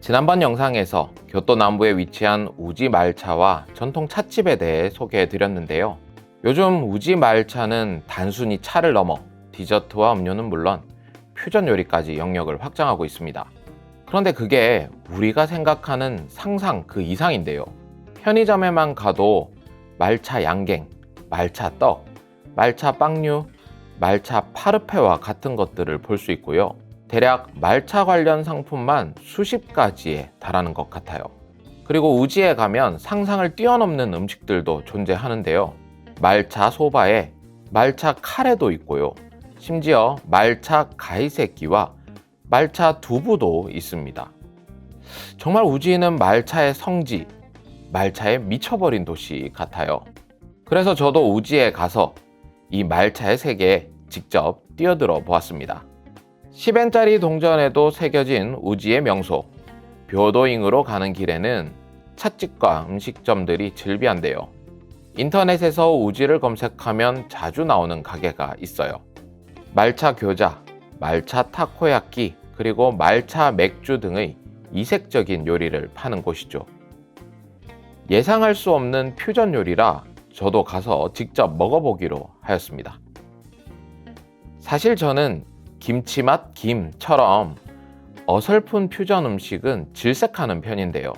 지난번 영상에서 교토 남부에 위치한 우지 말차와 전통 찻집에 대해 소개해 드렸는데요. 요즘 우지 말차는 단순히 차를 넘어 디저트와 음료는 물론 퓨전 요리까지 영역을 확장하고 있습니다. 그런데 그게 우리가 생각하는 상상 그 이상인데요. 편의점에만 가도 말차 양갱, 말차 떡, 말차 빵류, 말차 파르페와 같은 것들을 볼 수 있고요. 대략 말차 관련 상품만 수십 가지에 달하는 것 같아요. 그리고 우지에 가면 상상을 뛰어넘는 음식들도 존재하는데요. 말차 소바에 말차 카레도 있고요. 심지어 말차 가이세끼와 말차 두부도 있습니다. 정말 우지는 말차의 성지, 말차에 미쳐버린 도시 같아요. 그래서 저도 우지에 가서 이 말차의 세계에 직접 뛰어들어 보았습니다. 10엔짜리 동전에도 새겨진 우지의 명소, 묘도잉으로 가는 길에는 찻집과 음식점들이 즐비한데요. 인터넷에서 우지를 검색하면 자주 나오는 가게가 있어요. 말차 교자, 말차 타코야끼, 그리고 말차 맥주 등의 이색적인 요리를 파는 곳이죠. 예상할 수 없는 퓨전 요리라 저도 가서 직접 먹어보기로 하였습니다. 사실 저는 김치맛 김처럼 어설픈 퓨전 음식은 질색하는 편인데요.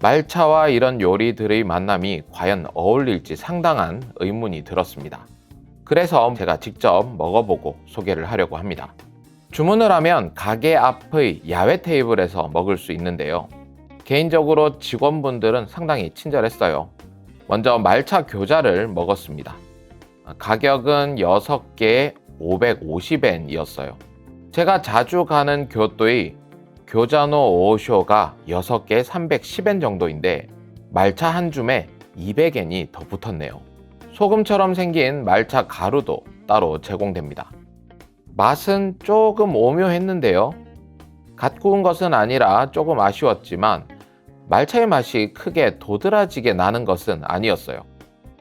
말차와 이런 요리들의 만남이 과연 어울릴지 상당한 의문이 들었습니다. 그래서 제가 직접 먹어보고 소개를 하려고 합니다. 주문을 하면 가게 앞의 야외 테이블에서 먹을 수 있는데요. 개인적으로 직원분들은 상당히 친절했어요. 먼저 말차 교자를 먹었습니다. 가격은 6개에 550엔이었어요. 제가 자주 가는 교토의 교자노 오쇼가 6개에 310엔 정도인데 말차 한 줌에 200엔이 더 붙었네요. 소금처럼 생긴 말차 가루도 따로 제공됩니다. 맛은 조금 오묘했는데요. 갓 구운 것은 아니라 조금 아쉬웠지만 말차의 맛이 크게 도드라지게 나는 것은 아니었어요.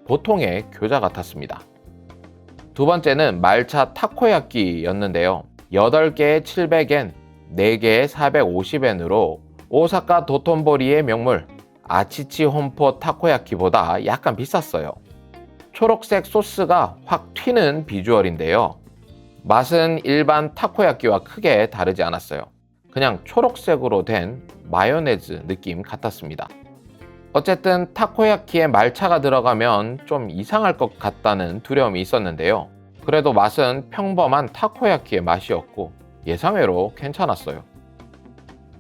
보통의 교자 같았습니다. 두 번째는 말차 타코야끼였는데요. 8개에 700엔, 4개에 450엔으로 오사카 도톤보리의 명물 아치치 홈포 타코야끼보다 약간 비쌌어요. 초록색 소스가 확 튀는 비주얼인데요. 맛은 일반 타코야끼와 크게 다르지 않았어요. 그냥 초록색으로 된 마요네즈 느낌 같았습니다. 어쨌든 타코야키에 말차가 들어가면 좀 이상할 것 같다는 두려움이 있었는데요. 그래도 맛은 평범한 타코야키의 맛이었고 예상외로 괜찮았어요.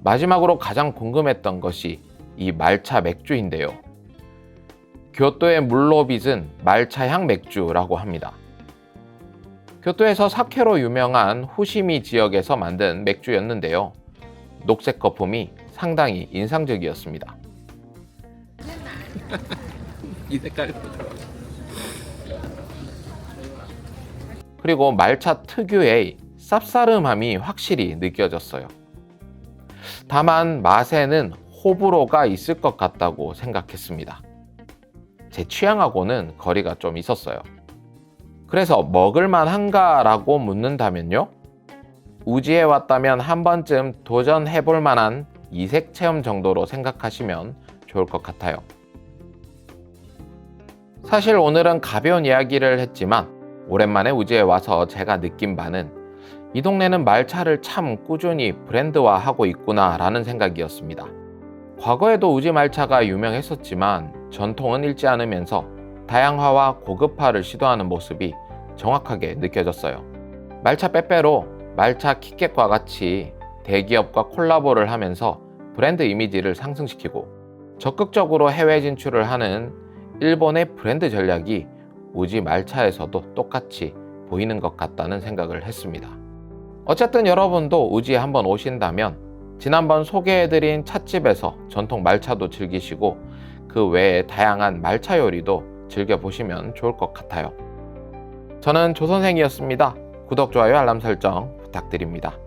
마지막으로 가장 궁금했던 것이 이 말차 맥주인데요. 교토의 물로빗은 말차향 맥주라고 합니다. 교토에서 사케로 유명한 후시미 지역에서 만든 맥주였는데요. 녹색 거품이 상당히 인상적이었습니다. 이 색깔이 그리고 말차 특유의 쌉싸름함이 확실히 느껴졌어요. 다만 맛에는 호불호가 있을 것 같다고 생각했습니다. 제 취향하고는 거리가 좀 있었어요. 그래서 먹을만 한가라고 묻는다면요? 우지에 왔다면 한 번쯤 도전해 볼 만한 이색 체험 정도로 생각하시면 좋을 것 같아요. 사실 오늘은 가벼운 이야기를 했지만 오랜만에 우지에 와서 제가 느낀 바는 이 동네는 말차를 참 꾸준히 브랜드화하고 있구나 라는 생각이었습니다. 과거에도 우지 말차가 유명했었지만 전통은 잃지 않으면서 다양화와 고급화를 시도하는 모습이 정확하게 느껴졌어요. 말차 빼빼로, 말차 키캣과 같이 대기업과 콜라보를 하면서 브랜드 이미지를 상승시키고 적극적으로 해외 진출을 하는 일본의 브랜드 전략이 우지 말차에서도 똑같이 보이는 것 같다는 생각을 했습니다. 어쨌든 여러분도 우지에 한번 오신다면 지난번 소개해드린 찻집에서 전통 말차도 즐기시고 그 외에 다양한 말차 요리도 즐겨보시면 좋을 것 같아요. 저는 조선생이었습니다. 구독, 좋아요, 알람 설정 부탁드립니다.